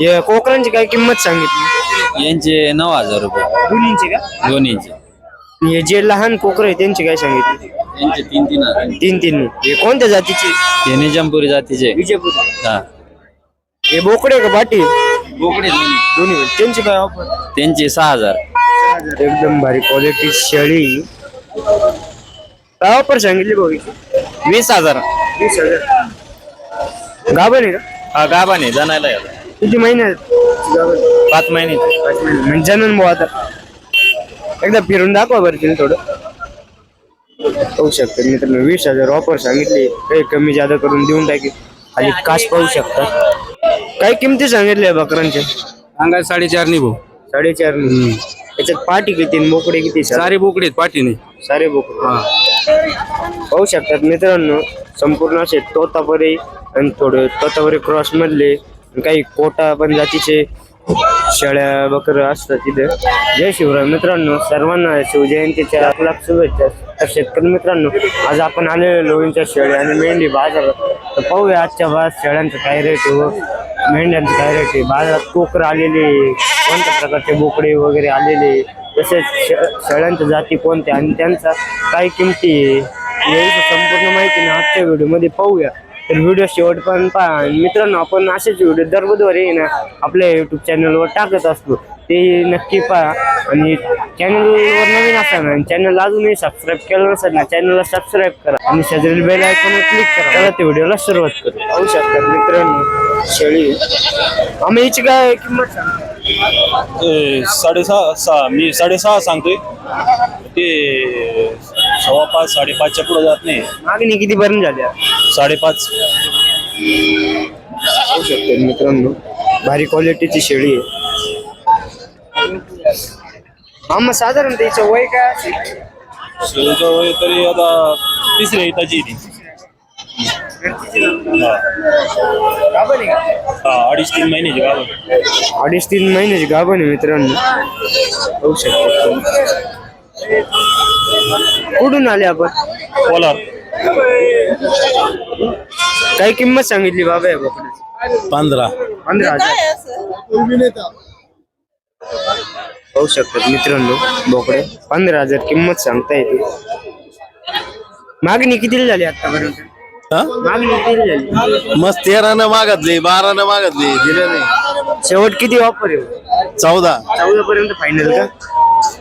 हे कोकरांची काय किंमत सांगितली? यांचे नऊ हजार रुपये. दोन्हींची का? दोन्हीचे. हे जे लहान कोकर आहे त्यांची काय सांगितली? यांचे तीन तीन हजार. तीन तीन. हे कोणत्या जातीचे? हे निजामपुरी जातीचे. विजयपूर हा. हे बोकडे का बाटी? बोकडे दोन्ही. दोन्ही. त्यांची काय ऑफर त्यांचे सहा हजार. एकदम भारी क्वालिटी शेळी. काय ऑफर सांगितली भाऊ? वीस हजार. वीस हजार. गाभण आहे का? हा गाभा नाही जणायला यायला. किती महिने? आहेत? पाच महिने. पाच महिने. म्हणजे जनन भाऊ आता. एकदा फिरून दाखवा बरं तिने थोडं. पाहू शकता मित्रांनो वीस हजार ऑफर सांगितली. काही कमी जादा करून देऊन टाकी. आणि काच पाहू शकता. काय किमती सांगितल्या बकरांच्या? सांगा साडेचार नि भाऊ. साडेचार त्याच्यात पाठी किती आणि बोकडे किती सारे बोकडे आहेत पाठीने सारे बोकडे. पाहू शकतात मित्रांनो संपूर्ण असे तोतापरे आणि थोडे तोतापरे क्रॉस मधले काही कोटा पण जातीचे शेळ्या बकर असतात तिथे. जय शिवराय. मित्रांनो सर्वांना शिवजयंतीच्या लाख लाख शुभेच्छा. तर शेतकरी मित्रांनो आज आपण आलेलो लोणच्या शेळ्या आणि मेंढी बाजारात. तर पाहूया आजच्या बाजारात शेळ्यांचं काय रेट व मेंढ्यांचं काय रेट आहे. बाजारात कोकर आलेले कोणत्या प्रकारचे बोकडे वगैरे आलेले तसेच शे- शेळ्यांच्या जाती कोणत्या आणि त्यांचा काय किमती आहे? याची संपूर्ण माहिती आजच्या व्हिडिओमध्ये पाहूया. तर व्हिडिओ शेवटपर्यंत पहा. आणि मित्रांनो आपण असेच व्हिडिओ दर बुधवारी ना आपल्या युट्यूब चॅनलवर टाकत असतो. ते नक्की पहा. आणि चॅनलवर नवीन असाल आणि चॅनल अजूनही सबस्क्राईब केलं नसेल ना चॅनलला सबस्क्राईब करा. आणि शेजारी बेल आयकॉनवर क्लिक करा. तेव्हा ते व्हिडिओला सुरुवात करू. पाहू शकतात मित्रांनो शेळी. आम्ही हिची काय किंमत सांगतो? ते साडेसहा सहा मी साडेसहा सांगतोय. ते सव्वा पाच साडेपाचच्या पुढे जात नाही. मागणी किती पर्यंत झाल्या साडेपाच. पाहू शकतात मित्रांनो. भारी क्वालिटीची शेळी आहे. आम्हा साधारण त्याचं वय काय असेल? शेळीचं वय तरी आता तिसऱ्या येताची ती हा. गाभण आहे का? हा अडीच तीन महिन्याची गाव अडीच तीन महिन्याची गाभण आहे मित्रांनो. पाहू शकतो. कुठून आले आपण? कोलार. काय किंमत सांगितली बाबा या बोकडाची पंधरा. पंधरा हजार. पाहू शकतात मित्रांनो बोकडे. पंधरा हजार किंमत सांगता येते. मागणी किती झाली आतापर्यंत? मागणी किती झाली? मस्त तेरानं मागतली बारानं मागतली दिले नाही. शेवट किती ऑफर आहे? चौदा. चौदा पर्यंत फायनल का?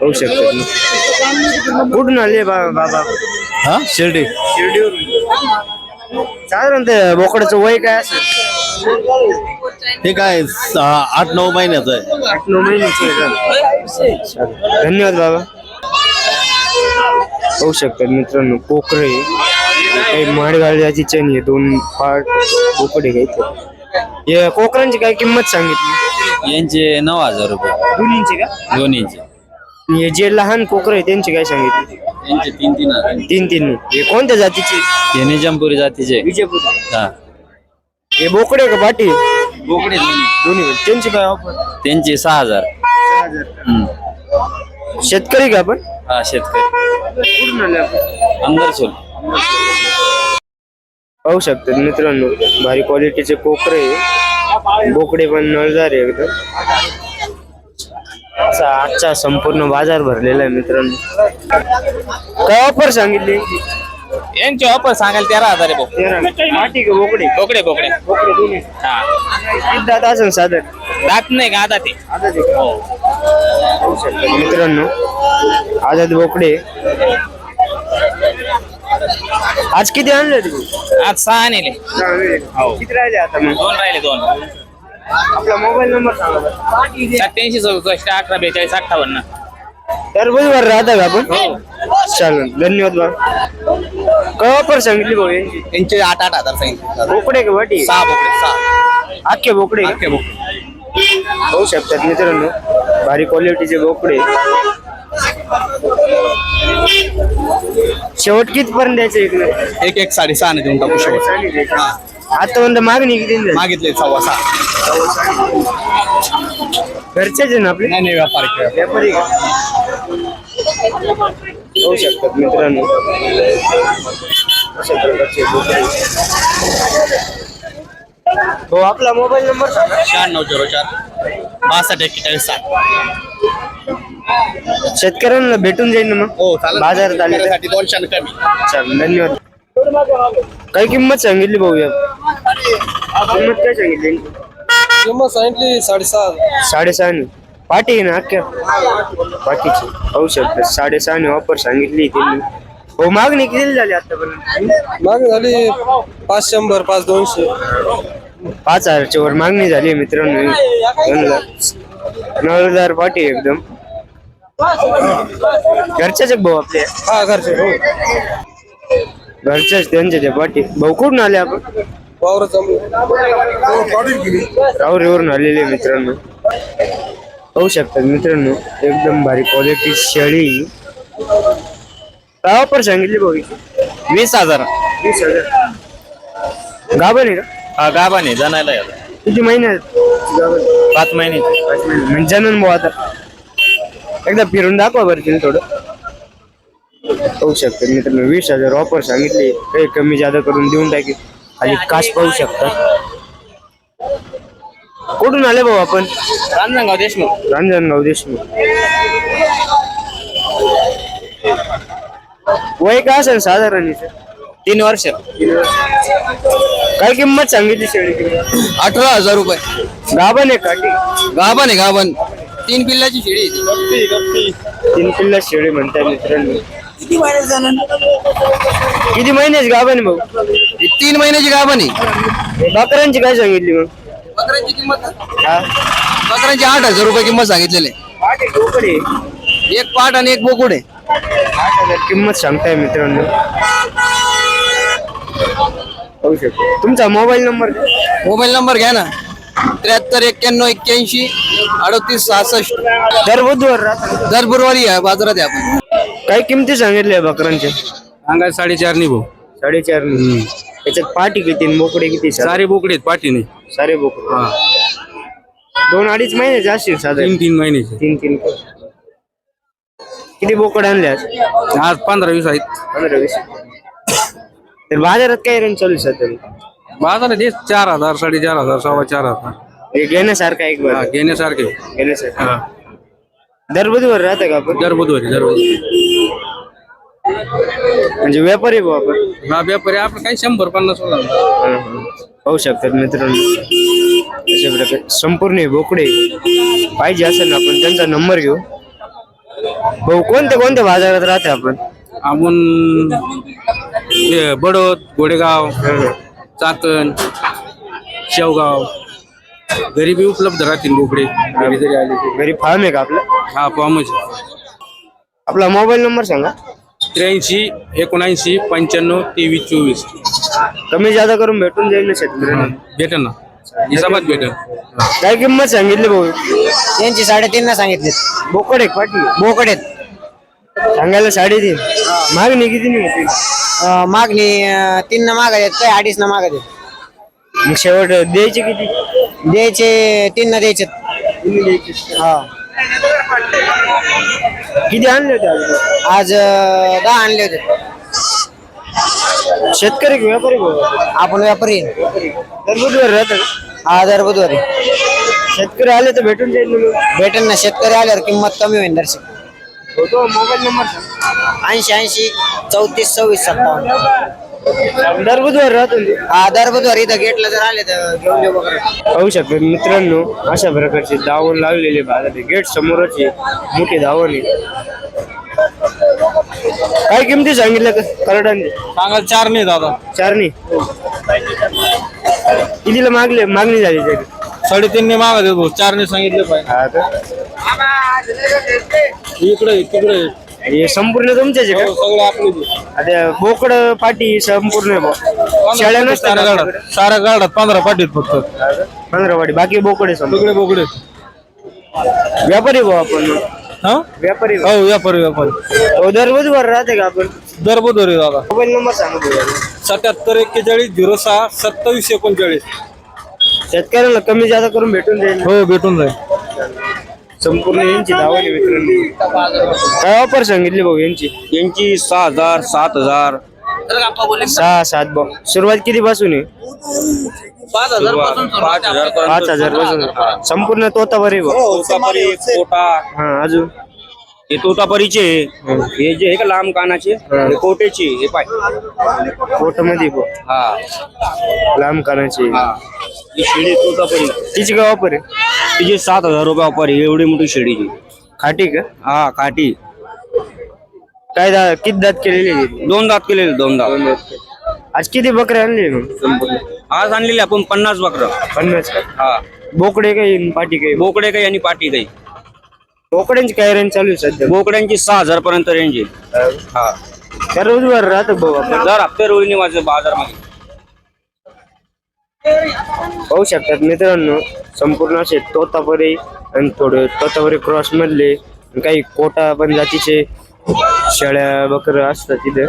शकतात ना. कुठून आले बा- बाबा? हा? शिर्डी. शिर्डीवरून साधारणतः बोकडाचं वय काय असेल? हे काय सहा- आठ नऊ महिन्याचं आहे. आठ नऊ महिन्याचे आहे का? चालेल. धन्यवाद बाबा. पाहू शकतात मित्रांनो कोकरे काही माडगाळ जायची चैन आहे दोन पार्ट बोकडे घ्यायचे हे कोकरांची काय किंमत सांगितली? यांचे नऊ हजार रुपये. दोन्हींची का? दोन्हीचे. हे जे लहान कोकर आहे त्यांची काय सांगितली? तीन तीन हजार तीन तीन. हे कोणत्या जातीचे? हे निजामपुरी जातीचे. विजयपूर. हा. हे बोकडे का बाटी बोकडे दोन्ही. दोन्ही. त्यांची काय ऑफर त्यांचे सहा हजार. हम्म. शेतकरी का आपण? हा शेतकरी. सोल. पाहू शकतात मित्रांनो भारी क्वालिटीचे कोकरे. बोकडे पण नळदार आहे एकदम असा आजचा संपूर्ण बाजार भरलेला आहे मित्रांनो. काय ऑफर सांगितली? यांचे ऑफर सांगाल तेरा हजार आहे भाऊ. तेरा. का बोकडे? बोकडे बोकडे. बोकडे दोन्ही. हा. किती दात असेल दात नाही का आता ते आता ते पाहू शकतात मित्रांनो आझाद बोकडे. आज किती आणले तुम्ही आज सहा नेले किती राहिले आता मग? दोन राहिले दोन. आपला मोबाईल नंबर सांगा. सत्याऐंशी चौसष्ट अठरा बेचाळीस अठ्ठावन्न. तर बुधवार राहता का आपण? चालेल. धन्यवाद बा. ऑफर सांगितली भाऊ यांची? यांचे आठ आठ हजार सांगितले. बोकडे का वाटी? सहा बोकडे सहा. अख्खे बोकडे? अख्खे बोकडे. होऊ शकतात मित्रांनो भारी क्वालिटीचे बोकडे. शेवट किती पर्यंत द्यायचं इकडे? एक एक साडेसहा ने देऊन टाकू शेवट आतापर्यंत मागणी किती झाली? मागितले सव्वा सहा. घरचेच आहे ना आपले? नाही नाही व्यापार. व्यापारी का? होऊ शकतात मित्रांनो. अशा प्रकारचे बोकडे हो आपला मोबाईल नंबर सांगा. शहाण्णव झिरो चार बासष्ट एक्केचाळीस सात शेतकऱ्यांना भेटून जाईल ना मग? हो चालेल. बाजारात आले तर? साठी दोनशे कमी. चालेल धन्यवाद. काय किंमत सांगितली भाऊ या किंमत काय सांगितली? किंमत सांगितली साडेसहा. साडेसहाने पाठी आहे ना अख्ख्या? पाठीची. पाहू शकता साडेसहाने ऑफर सांगितली त्यांनी हो मागणी किती झाली आतापर्यंत? माग झाली पाच शंभर पाच दोनशे. पाच हजारच्या वर मागणी झाली मित्रांनो. नवदार पाठी एकदम. घरच्याच भाऊ आपल्या हा घरचे. हो. घरच्याच त्यांच्या त्या पाठी. भाऊ कुठून आले आपण? वावर राहुरीवरून आलेले मित्रांनो. पाहू शकतात मित्रांनो एकदम भारी क्वालिटी शेळी. काय ऑफर सांगितली भाऊ? वीस हजार. वीस हजार. गाभण आहे का हा गाभाने जाणायला किती महिने आहेत? गाभण पाच महिने. पाच महिने. म्हणजे जनन भाऊ आता. एकदा फिरून दाखवा बरं तिला थोडं. पाहू शकतात मित्रांनो वीस हजार ऑफर सांगितली. काही कमी जादा करून देऊन टाकी. आणि काश पाहू शकतात कुठून आले भाऊ आपण? रांजणगाव देशमुख. रांजणगाव देशमुख. वय काय असेल साधारण? तीन वर्ष. काय किंमत सांगितली शेळी अठरा हजार रुपये. गाभण आहे काठी. गाभण आहे गाभण. तीन पिल्लाची शेळी. तीन पिल्ला शेळी म्हणताय मित्रांनो. किती महिन्याची गाभण आहे भाऊ? ही तीन महिन्याची गाभण आहे. बकरांची काय सांगितली मग? बकऱ्यांची किंमत? हा? बकऱ्यांची आठ हजार रुपये किंमत सांगितलेली आहे. पाठी बोकडे एक पाट आणि एक बोकुड आहे. आठ हजार किंमत सांगताय मित्रांनो. शकतो. तुमचा मोबाईल नंबर? मोबाईल नंबर घ्या ना. त्र्याहत्तर एक्क्याण्णव एक्क्याऐंशी अडतीस सहासष्ट. दर बुधवार दर गुरुवारी आहे बाजारात आहे आपण. काय किमती सांगितल्या बकरांच्या? सांगाय साडेचार नाही भाऊ साडेचार त्याच्यात पाठी किती आणि बोकडे किती सारे सारे बोकडे आहेत पाठी नाही. सारे बोकडे. हा. दोन अडीच महिन्याचे असतील साधारण? तीन तीन महिन्याचे. तीन तीन. किती बोकड आणले आज? आज पंधरा वीस आहेत. पंधरा वीस. तर बाजारात काय रेंज चालू आहे सध्या? बाजारात हे चार हजार साडेचार हजार सव्वा चार हजार. हे घेण्यासारखं एक हा, बाजार घेण्यासारखे घेण्यासारखं. दर बुधवार राहतं का आपण? दर बुधवारी दर बुधवारी म्हणजे व्यापारी भाऊ आपण? हा व्यापारी. आपलं काही शंभर पन्नास. पाहू शकतात मित्रांनो. अशा प्रकारे संपूर्ण हे बोकडे पाहिजे असेल ना आपण त्यांचा नंबर घेऊ. भाऊ कोणत्या कोणत्या बाजारात राहते आपण? आपण हे बडोद गोडेगाव. चाकण शेवगाव. गरीबी उपलब्ध राहतील बोकडे घरी जरी आले ते. घरी फार्म आहे का आपला? हा फॉर्मच आपला मोबाईल नंबर सांगा. त्र्याऐंशी एकोणऐंशी पंच्याण्णव तेवीस चोवीस. कमी जादा करून भेटून जाईल ना शेतकऱ्यांना भेटेल ना. हिसाबात भेटेल. काय किंमत सांगितली भाऊ? त्यांची साडेतीन ना सांगितले. बोकड एक पाठी. बोकड आहेत सांगायला साडेतीन. मागणी किती नाही होती? अं, मागणी अं, तीन ना मागत आहेत काय? अडीच ना मागत आहेत. मग शेवट द्यायचे किती? द्यायचे तीन ना द्यायचे. हा. किती आणले होते आज? आज अं, दहा आणले होते शेतकरी की व्यापारी भाऊ आपण व्यापारी आहे. दर बुधवार राहतं का? हा दर बुधवारी शेतकरी आले तर भेटून जाईल ना मग. भेटेल ना शेतकरी आल्यावर किंमत कमी होईल दर्शक हो तो मोबाईल नंबर सांग. ऐंशी ऐंशी चौतीस सव्वीस सत्तावन्न दर बुधवार राहतो. हा दर बुधवारी इथं गेटला जर आले तर घेऊन देऊ बघा. पाहू शकतो मित्रांनो अशा प्रकारचे दावण लावलेले बाजार गेट समोरच आहे मोठी दावण आहे. काय किमती सांगितलं का? करडांनी? सांगा चार नाही दादा. चारनी कितीला मागले मागणी झाली त्याची? साडेतीन ने मागत भाऊ चार ने सांगितले पाहिजे. हा इकडे तिकडे हे संपूर्ण तुमच्याच आहे का सगळे आपले आता बोकड पाटी संपूर्ण आहे बुवा. शेळ्या नसतात आपल्याकडे. गाडात साऱ्या गाडात पंधरा पाटीत फक्त हा? पंधरा पाटी बाकी बोकड आहे संपूर्ण. सगळे बोकडे व्यापारी भाऊ आपण मग. हा व्यापारी भाऊ. हो व्यापारी व्यापारी हो दर बुधवार राहते का आपण दर बुधवारी दादा मोबाईल नंबर सांगा भाऊ. सत्याहत्तर एक्केचाळीस झिरो सहा सत्तावीस एकोणचाळीस शेतकऱ्याला कमी जादा करून भेटून जाईल हो भेटून जाईल संपूर्ण यांची धावणी मित्रांनो काय ऑफर सांगितली भाऊ यांची? यांची सहा हजार सात हजार. सहा सात भाऊ. सुरुवात किती पासून आहे? पाच हजारपासून पाच हजार पाच हजारपासून. संपूर्ण तोतावर आहे भाऊ. कोटा हा अजून? हे तोतापरीचे हे. जे आहे का लांब कानाचे? हे. कोटेचे हे पाय. फोटो मध्ये हा. लांब कानाची. हा. ही शेळी तोतापरी तिची काय वापर आहे? तिचे सात हजार रुपये ऑफर आहे. एवढी मोठी शेळीची खाटी का? हा काठी काय दा किती दात केलेली आहे? दोन दात केलेले दोन दात. आज किती बकरे आणले मग? संपूर्ण आज आणलेले आपण पन्नास बकर. पन्नास का? हा. बोकडे काही पाटी काही? बोकडे काही आणि पाटी काही. बोकड्यांची काय रेंज चालू आहे सध्या? बोकड्यांची सहा हजार पर्यंत रेंज आहे. हा. त्या रोजवर राहतं भाऊ आपण दर हप्ते माझे बाजारमध्ये पाहू शकतात मित्रांनो संपूर्ण असे तोतापरी आणि थोडे तोतापरी क्रॉस मधले काही कोटा पण जातीचे शेळ्या बकर असतात तिथे.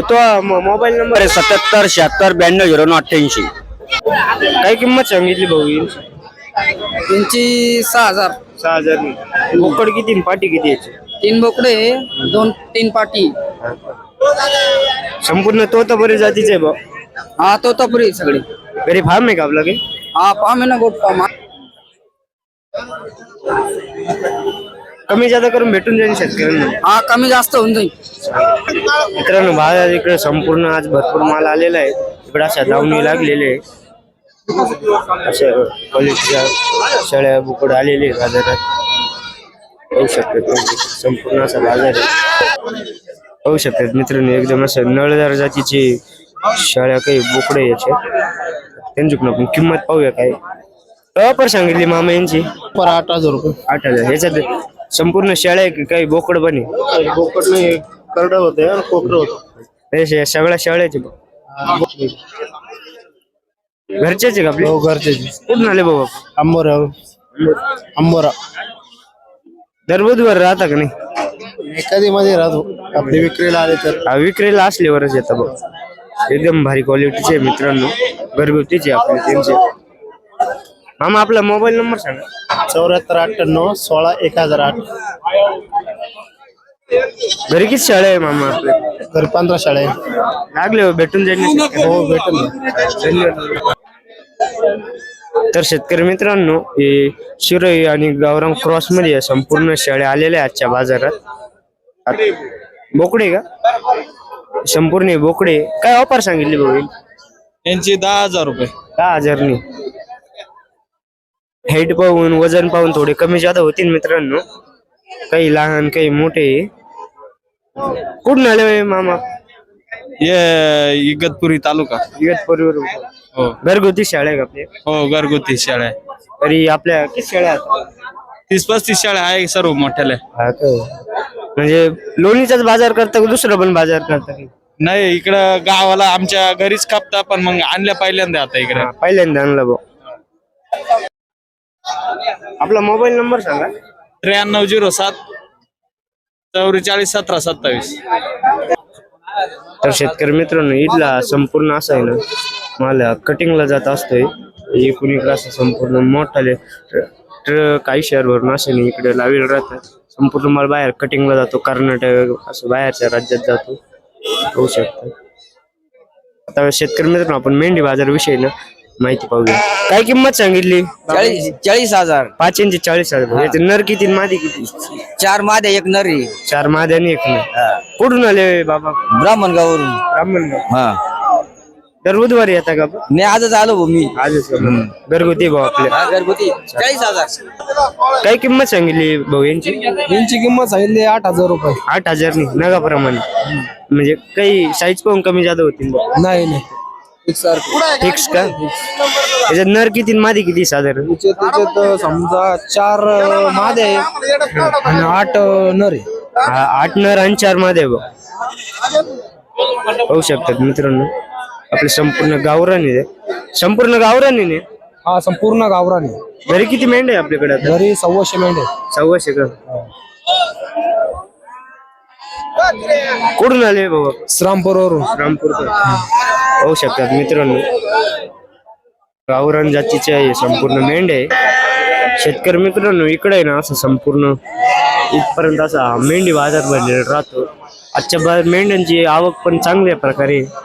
तो मोबाईल नंबर सत्याहत्तर शहात्तर ब्याण्णव झिरो नऊ अठ्ठ्याऐंशी. काय किंमत सांगितली भाऊ? त्यांची सहा हजार. सहा हजार बोकड किती आणि पाटी किती याची? तीन बोकडे दोन तीन पाटी. संपूर्ण तोतापरी जातीचे आहे भाऊ. हा तोतापुरी सगळे. घरी फार्म आहे का आपला काही? हा पाम आहे ना गोट पाम कमी जादा करून भेटून जाईल शेतकऱ्यांना. हा कमी जास्त होऊन जाईल. मित्रांनो बाजार इकडे संपूर्ण आज भरपूर माल आलेला आहे. इकडे अशा दावणी लागलेले आहे. अशा क्वालिटीच्या शेळ्या बुकड आलेले बाजारात. पाहू शकतात. संपूर्ण असा बाजार आहे. पाहू शकतात मित्रांनो एकदम असं नळदार जातीचे शेळ्या काही बोकडे याचे त्यांच्याकडून आपण किंमत पाहूया काय. वापर सांगितली मामा यांची. पर आठ हजार रुपये. आठ हजार. ह्याच्यात संपूर्ण शेळ्या आहे की काही बोकड पण आहे? बोकट नाही करड होते कोकर होत. हे सगळ्या शाळेचे. घरचेच आहे का आपले? हो घरच्याची कुठून आले बाबा आंबोरा आंबोरा दर बुधवार राहता का नाही? कधी मध्ये राहतो. आपली विक्रीला आले तर. हा, विक्रीला असल्यावरच येतात बघ. एकदम भारी क्वालिटीचे आहे मित्रांनो. घरगुतीचे आपले त्यांचे. मामा आपला मोबाईल नंबर सांगा. चौऱ्याहत्तर अठ्ठ्याण्णव सोळा एक हजार आठ. घरी किती शाळा आहे मामा आपले? घरी पंधरा शाळा आहे. लागले हो, भेटून जाईल. ना? हो भेटेल ना धन्यवाद तर शेतकरी मित्रांनो हे शिरोई आणि गावराम क्रॉसमध्ये या संपूर्ण शेळ्या आलेल्या आजच्या बाजारात. बोकडे का? संपूर्ण हे बोकडे. काय ऑफर सांगितली भाऊ? यांची दहा हजार रुपये. दहा हजारनी. हाईट पाहून वजन पाहून थोडे कमी जादा होतील मित्रांनो. काही लहान काही मोठे. कुठून आले होय मामा? ये इगतपुरी तालुका. इगतपुरीवर हो. घरगुती शाळा आहे का आपल्या हो घरगुती शाळा आहे. तरी आपल्या किती शाळा आहेत? तीस पस्तीस शाळा आहे सर्व मोठ्याल्या हा का? म्हणजे लोणीचाच बाजार करता का दुसरा पण बाजार करता का? नाही इकडं गावाला आमच्या घरीच कापता पण मग आणल्या पहिल्यांदा आता इकडे. हा, पहिल्यांदा आणला भाऊ. आपला मोबाईल नंबर सांगा. त्र्याण्णव झिरो सात चौवेचाळीस सतरा सत्तावीस. तर शेतकरी मित्रांनो इथला संपूर्ण असा आहे ना. मला कटिंगला जात असतोय. एकूण इकडे असं संपूर्ण मोठाले ट्रक काही शहर भरून असे नाही इकडे लावेल राहतात. संपूर्ण माल बाहेर कटिंगला जातो कर्नाटक असं बाहेरच्या राज्यात जातो. होऊ शकतं. आता शेतकरी मित्रांनो आपण मेंढी बाजार विषयी ना माहिती पाहूया. काय किंमत सांगितली? चाळीस चाळीस हजार. पाच इंची चाळीस हजार. याचे नर किती मादी किती? चार मादे एक नरी. चार मादी आणि एक नर. कुठून आले बाबा? ब्राह्मणगावरून ब्राह्मणगाव. हा. दर बुधवारी येता का आपण? मी आजच आलो भाऊ मी. आजच का? घरगुती भाऊ आपले. हा, घरगुती. चाळीस हजार. काय किंमत सांगितली भाऊ यांची? यांची किंमत सांगितली आठ हजार रुपये. आठ हजार नाही नगाप्रमाणे. म्हणजे काही साईज पाहून कमी जादा होतील. नाही नाही. फिक्स का? त्याच्यात नर किती आणि मादी किती साधारण? त्याच्यात समजा चार मादे आहे. आणि आठ नर आहे. आठ नर आणि चार मादे भाऊ पाहू शकतात मित्रांनो. आपले संपूर्ण गावरान आहे संपूर्ण गावरान ना? हा संपूर्ण गावरान. घरी किती मेंढ आहे आपल्याकडे आता? घरी सव्वाशे मेंढे सव्वाशे का? कुठून आले भाऊ? श्रामपूरवरून रामपूर पाहू शकतात मित्रांनो. गावरान जातीचे आहे संपूर्ण मेंढ आहे. शेतकरी मित्रांनो इकडे आहे ना असं संपूर्ण इथपर्यंत असा मेंढी बाजार भरलेला राहतो. आजच्या मेंढ्यांची आवक पण चांगल्या प्रकारे आहे.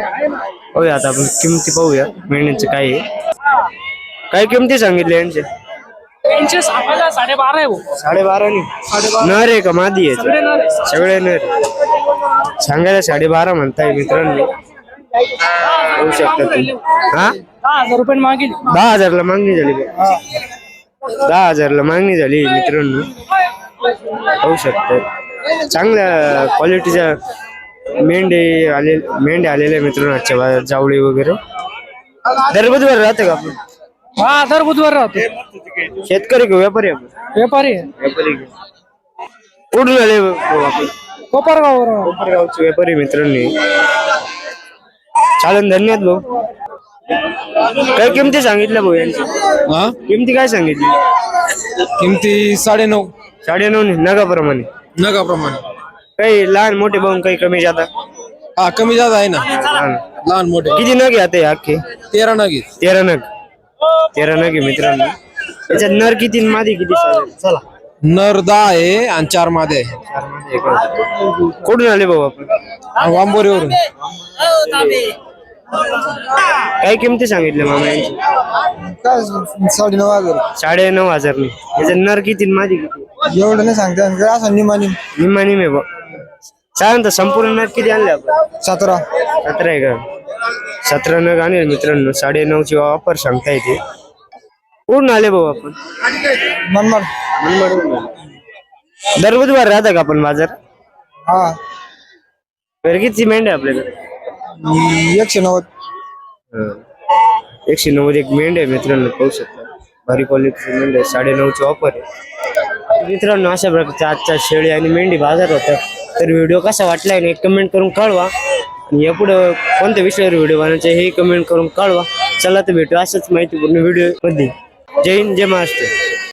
पाहूया आता आपण किमती पाहूया मेंढ्यांचे काय आहे. काय किमती सांगितले यांचे? यांचे साडेबारा आहे भाऊ. साडेबारा नर आहे का मादी आहे? सगळे नर सांगायला साडेबारा म्हणताय मित्रांनी. होऊ शकतात तुम्ही. हा? दहा हजार रुपये मागील. दहा हजारला मागणी झाली का? दहा हजारला मागणी झाली मित्रांनो. होऊ शकतात चांगल्या क्वालिटीच्या मेंढे आले मेंढे आलेले मित्रांनो आजच्या बाजारात जावळी वगैरे. दर बुधवार राहतं का आपण? हा दर बुधवार राहतो. शेतकरी का व्यापारी आपण? व्यापारी आहे. व्यापारी? कुठून आले भाऊ आपण? कोपरगाववर कोपरगावचे व्यापारी मित्रांनी. चालन धन्यवाद भाऊ. काय किमती सांगितल्या भाऊ यांची हा? किमती काय सांगितली? किमती साडेनऊ. साडेनऊ नगाप्रमाणे. नगाप्रमाणे. काही लहान मोठे भाऊ काही कमी जाता हा कमी जादा आहे ना? लहान मोठे. किती नग आहे आता हे अख्खे? तेरा नगी तेरा नग. तेरा नग आहे मित्रांनो. त्याच्यात नर किती आणि मादी किती साधारण? चला. नर दहा आहे आणि चार मादे आहे. चार मादी आहे का? कुठून आले भाऊ आपण? आणि वांबोरीवरून. काय किमती सांगितल्या मामा यांची? काय साडेनऊ हजार. साडे नऊ हजारनी. त्याच्यात नर किती आणि मादी किती? एवढं नाही सांगता असं निमानी निम्मा. निमे बा सांग तर संपूर्ण नग किती आणले आपण? सतरा. सतरा आहे का? सतरा नग आणेल मित्रांनो. साडे नऊची वापर सांगता येते. पूर्ण आले भाऊ आपण? मनमाड. दर बुधवार राहता का आपण बाजार? हा. बरं किती मेंढ आहे आपल्याकडे? एकशे नव्वद. एकशे नव्वद एक मेंढ आहे मित्रांनो पाहू शकता. भारी क्वालिटीची मेंढ आहे. साडे नऊची ऑफर आहे. मित्रांनो अशा प्रकारच्या आजच्या शेळी आणि मेंढी बाजार होता. तर व्हिडिओ कसा वाटलाय आहे एक कमेंट करून कळवा. आणि यापुढं कोणत्या विषयावर व्हिडिओ बनवायचे हे कमेंट करून कळवा. चला तर भेटू असंच माहितीपूर्ण व्हिडिओमध्ये. जय हिंद जय महाराष्ट्र.